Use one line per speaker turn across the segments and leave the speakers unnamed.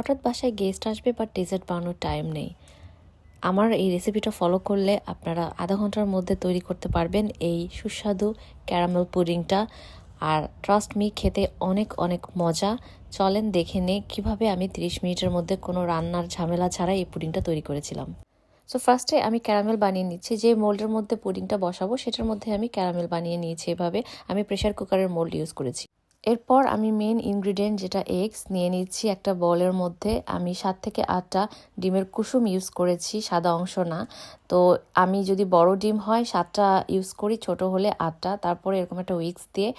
হঠাৎ বাসায় গেস্ট আসবে বা ডেজার্ট বানানোর টাইম নেই। আমার এই রেসিপিটা ফলো করলে আপনারা আধা ঘণ্টার মধ্যে তৈরি করতে পারবেন এই সুস্বাদু ক্যারামেল পুডিংটা আর ট্রাস্ট মি খেতে অনেক অনেক মজা। চলেন দেখে নে কীভাবে আমি 30 মিনিটের মধ্যে কোনো রান্নার ঝামেলা ছাড়া এই পুডিংটা তৈরি করেছিলাম। সো ফার্স্টে আমি ক্যারামেল বানিয়ে নিচ্ছি। যে মোল্ডের মধ্যে পুডিংটা বসাবো, সেটার মধ্যে আমি ক্যারামেল বানিয়ে নিয়েছি এভাবে। আমি প্রেশার কুকারের মোল্ড ইউজ করেছি। এরপর আমি মেন ইনগ্রিডিয়েন্ট যেটা এগস নিয়ে নিচ্ছি একটা বলের মধ্যে। আমি সাত থেকে আটটা ডিমের কুসুম ইউজ করেছি, সাদা অংশ না। তো আমি যদি বড় ডিম হয়, সাতটা ইউজ করি, ছোট হলে আটটা। তারপরে এরকম একটা উইক্স দিয়ে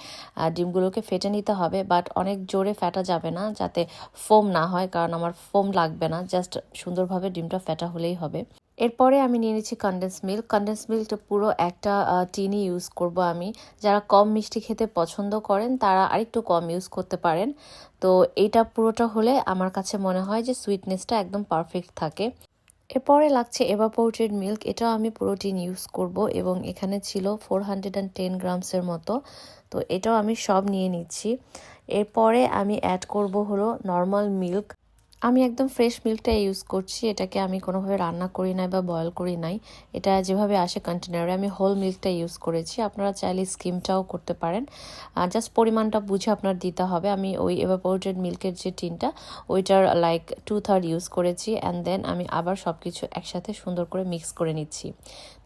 ডিমগুলোকে ফেটে নিতে হবে। বাট অনেক জোরে ফেটা যাবে না, যাতে ফোম না হয়, কারণ আমার ফোম লাগবে না। জাস্ট সুন্দরভাবে ডিমটা ফেটা হলেই হবে। এরপরে আমি নিয়ে নিচ্ছি কন্ডেন্স মিল্ক কন্ডেন্স মিল্কটা পুরো একটা টিনি ইউজ করব আমি। যারা কম মিষ্টি খেতে পছন্দ করেন, তারা আরেকটু কম ইউজ করতে পারেন। তো এইটা পুরোটা হলে আমার কাছে মনে হয় যে সুইটনেসটা একদম পারফেক্ট থাকে। এরপরে লাগছে এভাপোরেটেড মিল্ক এটাও আমি পুরো টিন ইউজ করব এবং এখানে ছিল ফোর হান্ড্রেড অ্যান্ড টেন গ্রামসের মতো। তো এটাও আমি সব নিয়ে নিচ্ছি। এরপরে আমি অ্যাড করব হলো নর্মাল মিল্ক আমি একদম ফ্রেশ মিল্কটা ইউজ করছি। এটাকে আমি কোনোভাবে রান্না করি নাই বা বয়ল করি নাই। এটা যেভাবে আসে কন্টেনারে আমি হোল মিল্কটা ইউজ করেছি। আপনারা চাইলে স্কিমটাও করতে পারেন। জাস্ট পরিমাণটা বুঝে আপনার দিতে হবে। আমি ওই এভাপোরেটেড মিল্কের যে টিনটা ওইটার লাইক টু থার্ড ইউজ করেছি অ্যান্ড দেন আমি আবার সব কিছু একসাথে সুন্দর করে মিক্স করে নিচ্ছি।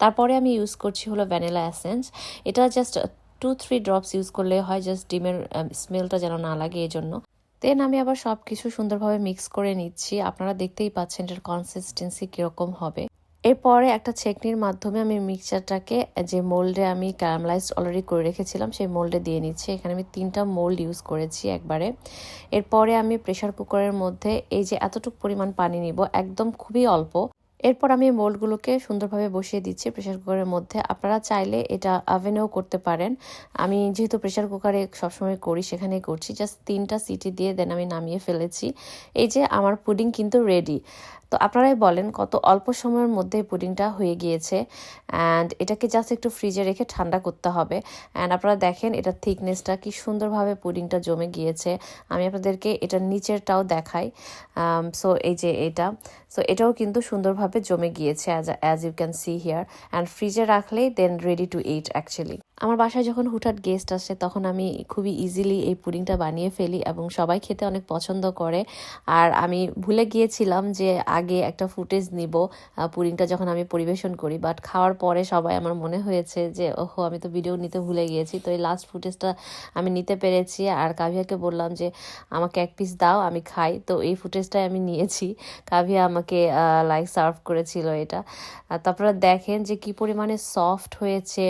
তারপরে আমি ইউজ করছি হলো ভ্যানিলা অ্যাসেন্স এটা just two three drops use করলে হয় জাস্ট ডিমের স্মেলটা যেন না লাগে এই জন্য দেন আমি আবার সব কিছু সুন্দরভাবে মিক্স করে নিচ্ছি। আপনারা দেখতেই পাচ্ছেন এটার কনসিস্টেন্সি কীরকম হবে। এরপরে একটা ছেকনির মাধ্যমে আমি মিক্সচারটাকে যে মোল্ডে আমি ক্যারামলাইজড অলরেডি করে রেখেছিলাম, সেই মোল্ডে দিয়ে নিচ্ছি। এখানে আমি তিনটা মোল্ড ইউজ করেছি একবারে। এরপরে আমি প্রেশার কুকারের মধ্যে এই যে এতটুকু পরিমাণ পানি নিব, একদম খুবই অল্প। এরপর আমি মোল্ডগুলোকে সুন্দরভাবে বসিয়ে দিচ্ছি প্রেশার কুকারের মধ্যে। আপনারা চাইলে এটা আভেনেও করতে পারেন। আমি যেহেতু প্রেশার কুকারে সবসময় করি, সেখানেই করছি। জাস্ট তিনটা সিটি দিয়ে দেন আমি নামিয়ে ফেলেছি। এই যে আমার পুডিং কিন্তু রেডি তো আপনারাই বলেন কত অল্প সময়ের মধ্যে পুডিংটা হয়ে গিয়েছে। অ্যান্ড এটাকে জাস্ট একটু ফ্রিজে রেখে ঠান্ডা করতে হবে। অ্যান্ড আপনারা দেখেন এটার থিকনেসটা কি সুন্দরভাবে পুডিংটা জমে গিয়েছে। আমি আপনাদেরকে এটার নিচেরটাও দেখাই। সো এই যে এটা। সো এটাও কিন্তু সুন্দরভাবে জমে গিয়েছে as as you can see here and ফ্রিজে রাখলেই then ready to eat actually আমার বাসায় যখন হুটহাট গেস্ট আসে, তখন আমি খুবই ইজিলি এই পুডিংটা বানিয়ে ফেলি এবং সবাই খেতে অনেক পছন্দ করে। আর আমি ভুলে গিয়েছিলাম যে আগে একটা ফুটেজ নিব পুডিংটা যখন আমি পরিবেশন করি বাট খাওয়ার পরে সবাই আমার মনে হয়েছে যে, ওহো, আমি তো ভিডিও নিতে ভুলে গিয়েছি। তো এই লাস্ট ফুটেজটা আমি নিতে পেরেছি। আর কাভিয়াকে বললাম যে, আমাকে এক পিস দাও, আমি খাই। তো এই ফুটেজটাই আমি নিয়েছি। কাভিয়া আমাকে লাইক সার্ভ করেছিল এটা। তারপরে দেখেন যে কি পরিমাণে সফট হয়েছে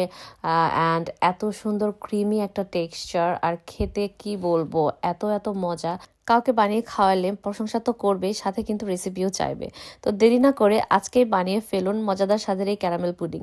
অ্যান্ড এত সুন্দর ক্রিমি একটা টেক্সচার আর খেতে কি বলব, এত এত মজা। কাউকে বানিয়ে খাওয়ালে প্রশংসা তো করবে সাথে কিন্তু রেসিপিও চাইবে। তো দেরি না করে আজকেই বানিয়ে ফেলুন মজাদার স্বাদের এই ক্যারামেল পুডিং